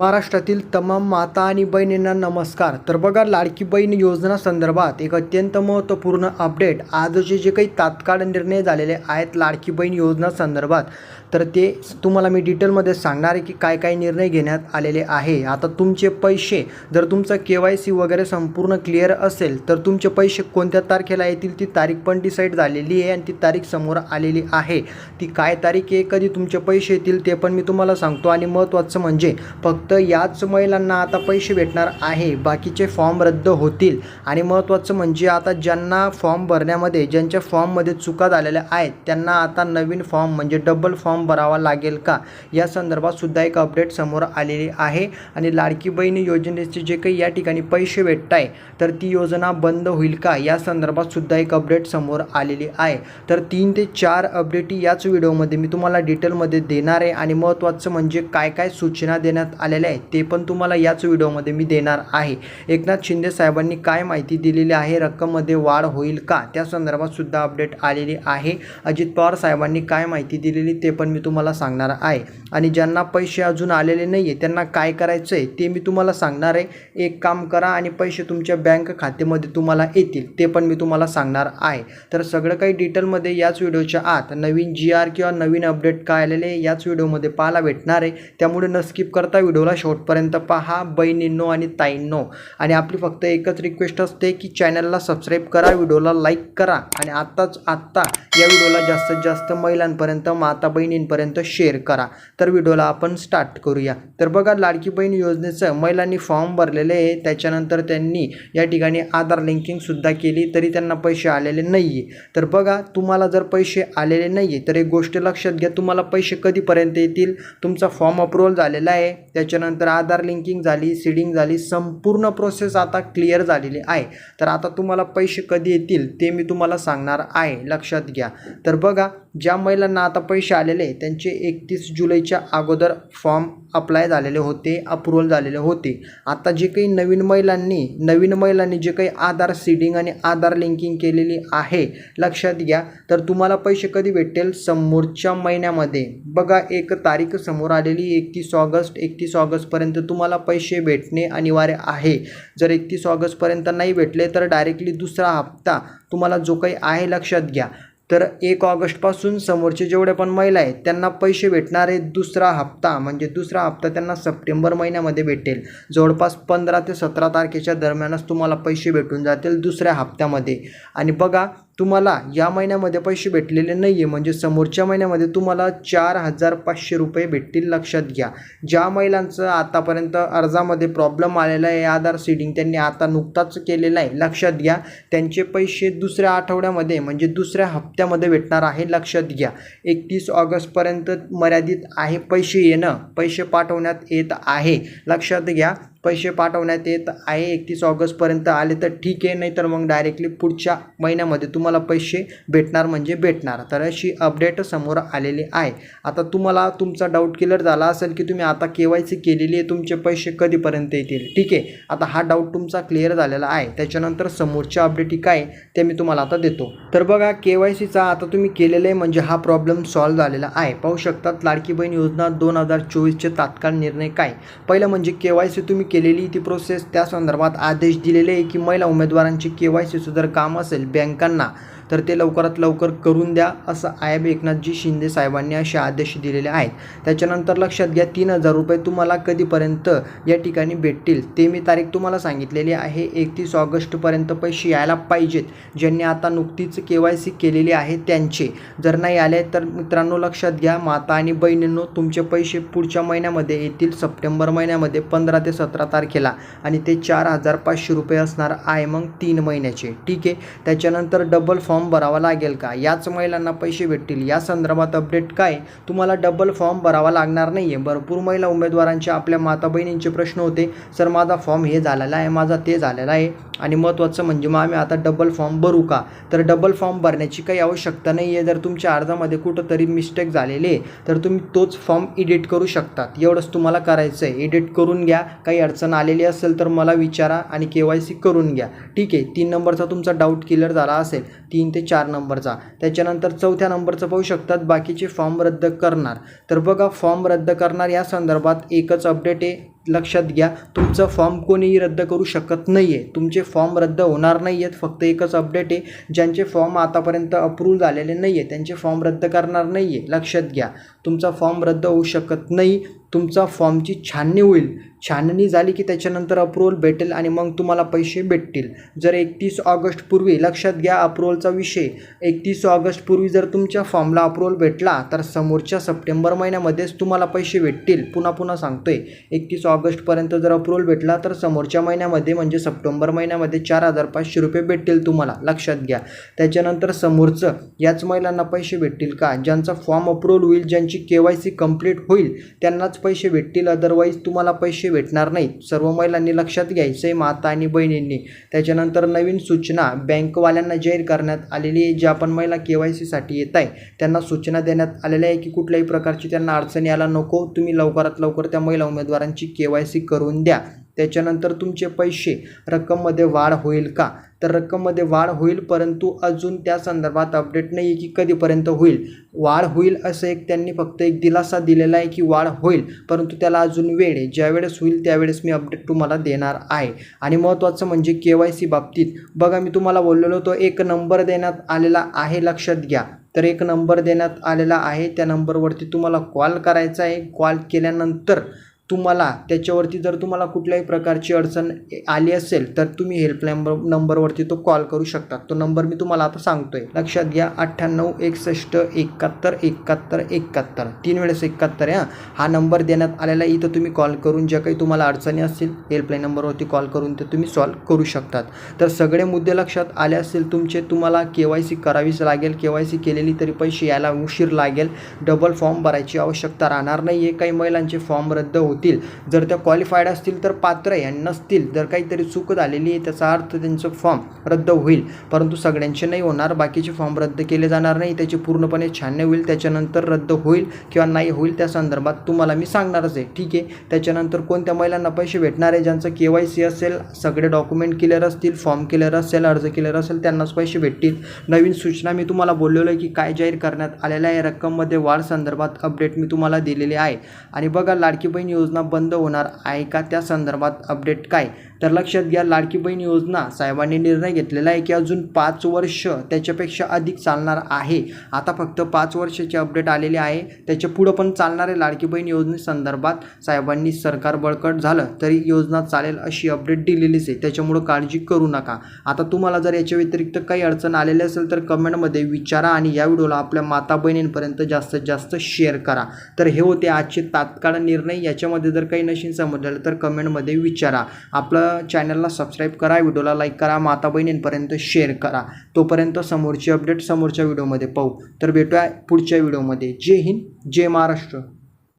महाराष्ट्रातील तमाम माता आणि बहिणींना नमस्कार. तर बघा लाडकी बहीण योजना संदर्भात एक अत्यंत महत्त्वपूर्ण अपडेट आजचे जे काही तात्काळ निर्णय झालेले आहेत लाडकी बहीण योजना संदर्भात तर ते तुम्हाला मी डिटेलमध्ये सांगणार आहे की काय काय निर्णय घेण्यात आलेले आहे. आता तुमचे पैसे जर तुमचं के वाय सी वगैरे संपूर्ण क्लिअर असेल तर तुमचे पैसे कोणत्या तारखेला येतील ती तारीख पण डिसाईड झालेली आहे आणि ती तारीख समोर आलेली आहे. ती काय तारीख आहे कधी तुमचे पैसे येतील ते पण मी तुम्हाला सांगतो. आणि महत्त्वाचं म्हणजे फक्त याच महिलांना आता पैसे भेटणार आहे. बाकीचे फॉर्म रद्द होतील. आणि महत्त्वाचं म्हणजे आता ज्यांना फॉर्म भरण्यामध्ये ज्यांच्या फॉर्ममध्ये चुका झालेल्या आहेत त्यांना आता नवीन फॉर्म म्हणजे डबल फॉर्म भरावा लागेल का? या संदर्भात सुद्धा एक अपडेट समोर आलेली आहे. आणि लाडकी बहीण योजनेचे जे काही या ठिकाणी पैसे भेटत आहे तर ती योजना बंद होईल का? या संदर्भात सुद्धा एक अपडेट समोर आलेली आहे. तर तीन ते चार अपडेटी याच व्हिडिओमध्ये मी तुम्हाला डिटेलमध्ये देणार आहे. आणि महत्त्वाचं म्हणजे काय काय सूचना देण्यात आलेल्या आहे ते पण तुम्हाला याच व्हिडिओमध्ये मी देणार आहे. एकनाथ शिंदे साहेबांनी काय माहिती दिलेली आहे? रक्कममध्ये वाढ होईल का? त्या संदर्भात सुद्धा अपडेट आलेली आहे. अजित पवार साहेबांनी काय माहिती दिलेली ते पण मी तुम्हाला सांगणार आहे. आणि ज्यांना पैसे अजून आलेले नाही आहे त्यांना काय करायचं आहे ते मी तुम्हाला सांगणार आहे. एक काम करा आणि पैसे तुमच्या बँक खात्यामध्ये तुम्हाला येतील ते पण मी तुम्हाला सांगणार आहे. तर सगळं काही डिटेलमध्ये याच व्हिडिओच्या आत नवीन जी आर किंवा नवीन अपडेट काय आलेले आहे याच व्हिडिओमध्ये पाहायला भेटणार आहे. त्यामुळे न स्किप करता व्हिडिओला शेवटपर्यंत पहा. बहिणींनो आणि ताईंनो. आणि आपली फक्त एकच रिक्वेस्ट असते की चॅनलला सबस्क्राईब करा व्हिडिओला लाईक करा आणि आत्ताच आत्ता या व्हिडिओला जास्तीत जास्त महिलांपर्यंत माता बहिणींपर्यंत शेअर करा. तर व्हिडिओला आपण स्टार्ट करूया. तर बघा लाडकी बहीण योजनेचं महिलांनी फॉर्म भरलेले आहे. त्याच्यानंतर त्यांनी या ठिकाणी आधार लिंकिंगसुद्धा केली तरी त्यांना पैसे आलेले नाही आहे तर बघा तुम्हाला जर पैसे आलेले नाही आहे तर एक गोष्ट लक्षात घ्या. तुम्हाला पैसे कधीपर्यंत येतील? तुमचा फॉर्म अप्रुव्हल झालेला आहे. त्याच्यानंतर आधार लिंकिंग झाली सीडिंग झाली संपूर्ण प्रोसेस आता क्लिअर झालेली आहे. तर आता तुम्हाला पैसे कधी येतील ते मी तुम्हाला सांगणार आहे. लक्षात घ्या. तर बघा ज्या महिलांना आता पैसे आलेले त्यांचे एकतीस जुलैच्या अगोदर फॉर्म अप्लाय झालेले होते अप्रुव्हल झालेले होते. आता जे काही नवीन महिलांनी नवीन महिलांनी जे काही आधार सीडिंग आणि आधार लिंकिंग केलेली आहे लक्षात घ्या. तर तुम्हाला पैसे कधी भेटेल समोरच्या महिन्यामध्ये. बघा एक तारीख समोर आलेली एकतीस ऑगस्ट एकतीस ऑगस्टपर्यंत तुम्हाला पैसे भेटणे अनिवार्य आहे. जर एकतीस ऑगस्टपर्यंत नाही भेटले तर डायरेक्टली दुसरा हप्ता तुम्हाला जो काही आहे लक्षात घ्या. तर एक ऑगस्टपासून समोरचे जेवढे पण महिला आहेत त्यांना पैसे भेटणारे दुसरा हप्ता म्हणजे दुसरा हप्ता त्यांना सप्टेंबर महिन्यामध्ये भेटेल. जवळपास पंधरा ते सतरा तारखेच्या दरम्यानच तुम्हाला पैसे भेटून जातील दुसऱ्या हप्त्यामध्ये. आणि बघा तुम्हाला या महिन्यामध्ये पैसे भेटलेले नाही आहे म्हणजे समोरच्या महिन्यामध्ये तुम्हाला चार हजार पाचशे रुपये भेटतील लक्षात घ्या. ज्या महिलांचं आतापर्यंत अर्जामध्ये प्रॉब्लेम आलेला आहे आधार सीडिंग त्यांनी आता नुकताच केलेला आहे लक्षात घ्या. त्यांचे पैसे दुसऱ्या आठवड्यामध्ये म्हणजे दुसऱ्या हप्त्यामध्ये भेटणार आहे लक्षात घ्या. एकतीस ऑगस्टपर्यंत मर्यादित आहे पैसे येणं पैसे पाठवण्यात येत आहे लक्षात घ्या. पैसे पाठवण्यात येत आहे. एकतीस ऑगस्टपर्यंत आले तर ठीक आहे नाही तर मग डायरेक्टली पुढच्या महिन्यामध्ये तुम्हाला पैसे भेटणार म्हणजे भेटणार. तर अशी अपडेट समोर आलेली आहे. आता तुम्हाला तुमचा डाऊट क्लिअर झाला असेल की तुम्ही आता के वाय सी केलेली आहे तुमचे पैसे कधीपर्यंत येतील? ठीक आहे. आता हा डाऊट तुमचा क्लिअर झालेला आहे. त्याच्यानंतर समोरच्या अपडेटी काय ते मी तुम्हाला आता देतो. तर बघा के वाय सीचा आता तुम्ही केलेलं आहे म्हणजे हा प्रॉब्लेम सॉल्व्ह झालेला आहे. पाहू शकतात लाडकी बहीण योजना दोन हजार चोवीसचे तात्काळ निर्णय काय? पहिलं म्हणजे के वाय सी तुम्ही केलेली ती प्रोसेस त्या संदर्भात आदेश दिलेले आहे की महिला उमेदवारांची के वाय सीचं जर काम असेल बँकांना तर ते लवकरात लवकर करून द्या असं आयब एकनाथजी शिंदे साहेबांनी असे आदेश दिलेले आहेत. त्याच्यानंतर लक्षात घ्या तीन हजार रुपये तुम्हाला कधीपर्यंत या ठिकाणी भेटतील ते मी तारीख तुम्हाला सांगितलेली आहे. एकतीस ऑगस्टपर्यंत पैसे यायला पाहिजेत ज्यांनी आता नुकतीच के वाय सी केलेली आहे त्यांचे. जर नाही आले तर मित्रांनो लक्षात घ्या माता आणि बहिणींनो तुमचे पैसे पुढच्या महिन्यामध्ये येतील सप्टेंबर महिन्यामध्ये पंधरा ते सतरा तारखेला आणि ते चार हजार पाचशे रुपये असणार आहे मग तीन महिन्याचे. ठीक आहे? त्याच्यानंतर डबल फॉर्म भरावा लागेल का? याच महिलांना पैसे भेटतील. या संदर्भात अपडेट काय? तुम्हाला डबल फॉर्म भरावा लागणार नाही आहे भरपूर महिला उमेदवारांचे आपल्या माता बहिणींचे प्रश्न होते. सर माझा फॉर्म हे झालेला आहे माझा ते झालेला आहे आणि महत्त्वाचं म्हणजे मग आम्ही आता डबल फॉर्म भरू का? तर डबल फॉर्म भरण्याची काही आवश्यकता नाही आहे जर तुमच्या अर्जामध्ये कुठंतरी मिस्टेक झालेली आहे तर तुम्ही तोच फॉर्म एडिट करू शकतात. एवढंच तुम्हाला करायचं आहे एडिट करून घ्या. काही अडचण आलेली असेल तर मला विचारा आणि के वाय सी करून घ्या. ठीक आहे तीन नंबरचा तुमचा डाऊट क्लिअर झाला असेल तीन ते चार नंबरचा. त्याच्यानंतर चौथ्या नंबरचं पाहू शकतात बाकीचे फॉर्म रद्द करणार. तर बघा फॉर्म रद्द करणार या संदर्भात एकच अपडेट आहे लक्षात घ्या. तुमचं फॉर्म कोणीही रद्द करू शकत नाही आहे तुमचे फॉर्म रद्द होणार नाही आहेत फक्त एकच अपडेट आहे. ज्यांचे फॉर्म आतापर्यंत अप्रूव्ह झालेले नाही आहे त्यांचे फॉर्म रद्द करणार नाही आहे लक्षात घ्या. तुमचा फॉर्म रद्द होऊ शकत नाही. तुमचा फॉर्मची छाननी होईल. छाननी झाली की त्याच्यानंतर अप्रुव्हल भेटेल आणि मग तुम्हाला पैसे भेटतील. जर एकतीस ऑगस्टपूर्वी लक्षात घ्या अप्रुव्हलचा विषय. एकतीस ऑगस्टपूर्वी जर तुमच्या फॉर्मला अप्रुव्हल भेटला तर समोरच्या सप्टेंबर महिन्यामध्येच तुम्हाला पैसे भेटतील. पुन्हा पुन्हा सांगतोय. एकतीस ऑगस्टपर्यंत जर अप्रुव्हल भेटला तर समोरच्या महिन्यामध्ये म्हणजे सप्टेंबर महिन्यामध्ये चार हजार पाचशे रुपये भेटतील तुम्हाला. लक्षात घ्या. त्याच्यानंतर समोरचं याच महिलांना पैसे भेटतील का? ज्यांचा फॉर्म अप्रुव्हल होईल ज्यांची के वाय सी कंप्लीट होईल त्यांनाच पैसे भेटतील अदरवाईज तुम्हाला पैसे भेटणार नाहीत. सर्व महिलांनी लक्षात घ्यायचं आहे माता आणि बहिणींनी. त्याच्यानंतर नवीन सूचना बँकवाल्यांना जाहीर करण्यात आलेली आहे ज्या पण महिला के वाय सीसाठी येत आहे त्यांना सूचना देण्यात आलेल्या आहे की कुठल्याही प्रकारची त्यांना अडचण यायला नको. तुम्ही लवकरात लवकर त्या महिला उमेदवारांची के वाय सी करून द्या. त्याच्यानंतर तुमचे पैसे रक्कममध्ये वाढ होईल का? तर रक्कममध्ये वाढ होईल परंतु अजून त्या संदर्भात अपडेट नाही आहे की कधीपर्यंत होईल. वाढ होईल असं एक त्यांनी फक्त एक दिलासा दिलेला आहे की वाढ होईल परंतु त्याला अजून वेळ आहे. ज्यावेळेस होईल त्यावेळेस मी अपडेट तुम्हाला देणार आहे. आणि महत्त्वाचं म्हणजे के वाय सी बाबतीत बघा मी तुम्हाला बोललेलो तो एक नंबर देण्यात आलेला आहे लक्षात घ्या. तर एक नंबर देण्यात आलेला आहे त्या नंबरवरती तुम्हाला कॉल करायचा आहे. कॉल केल्यानंतर तुम्हाला त्याच्यावरती जर तुम्हाला कुठल्याही प्रकारची अडचण आली असेल तर तुम्ही हेल्पलाईन नंबर नंबरवरती तो कॉल करू शकता. तो नंबर मी तुम्हाला आता सांगतोय. लक्षात घ्या अठ्ठ्याण्णव एकसष्ट एकाहत्तर एकाहत्तर एकाहत्तर. तीन वेळेस एकाहत्तर हा. हा नंबर देण्यात आलेला इथं तुम्ही कॉल करून ज्या काही तुम्हाला अडचणी असतील हेल्पलाईन नंबरवरती कॉल करून ते तुम्ही सॉल्व करू शकतात. तर सगळे मुद्दे लक्षात आले असतील तुमचे तुम्हाला के वाय सी करावीच लागेल. के वाय सी केलेली तरी पैसे यायला उशीर लागेल. डबल फॉर्म भरायची आवश्यकता राहणार नाही आहे काही महिलांचे फॉर्म रद्द होतील. जर त्या क्वालिफाईड असतील तर पात्र आहे आणि नसतील जर काहीतरी चूक झालेली आहे त्याचा अर्थ त्यांचं फॉर्म रद्द होईल. परंतु सगळ्यांचे नाही होणार बाकीचे फॉर्म रद्द केले जाणार नाही त्याची पूर्णपणे छाननी होईल त्याच्यानंतर रद्द होईल किंवा नाही होईल त्या संदर्भात तुम्हाला मी सांगणारच आहे. ठीक आहे? त्याच्यानंतर कोणत्या महिलांना पैसे भेटणार आहे ज्यांचं के वाय सी असेल सगळे डॉक्युमेंट क्लिअर असतील फॉर्म क्लिअर असेल अर्ज क्लिअर असेल त्यांनाच पैसे भेटतील. नवीन सूचना मी तुम्हाला बोललेलो आहे की काय जाहीर करण्यात आलेल्या आहे. रक्कममध्ये वाढ संदर्भात अपडेट मी तुम्हाला दिलेली आहे. आणि बघा लाडकी बहीण योजना बंद होणार आहे का? त्या संदर्भात अपडेट काय? तर लक्षात घ्या लाडकी बहीण योजना साहेबांनी निर्णय घेतलेला आहे की अजून पाच वर्ष त्याच्यापेक्षा अधिक चालणार आहे. आता फक्त पाच वर्षाची अपडेट आलेले आहे. त्याच्या पुढं पण चालणार आहे लाडकी बहीण योजनेसंदर्भात साहेबांनी सरकार बळकट झालं तरी योजना चालेल अशी अपडेट दिलेलीच आहे. त्याच्यामुळं काळजी करू नका. आता तुम्हाला जर याच्या व्यतिरिक्त काही अडचण आलेली असेल तर कमेंटमध्ये विचारा आणि या व्हिडिओला आपल्या माता बहिणींपर्यंत जास्तीत जास्त शेअर करा. तर हे होते आजचे तात्काळ निर्णय. याच्यामध्ये जर काही नशीन समजलं तर कमेंटमध्ये विचारा. आपलं चॅनलला सबस्क्राईब करा व्हिडिओला लाईक करा माता बहिणींपर्यंत शेअर करा. तोपर्यंत समोरची अपडेट समोरच्या व्हिडिओमध्ये पाहू. तर भेटूया पुढच्या व्हिडिओमध्ये जय हिंद जय महाराष्ट्र.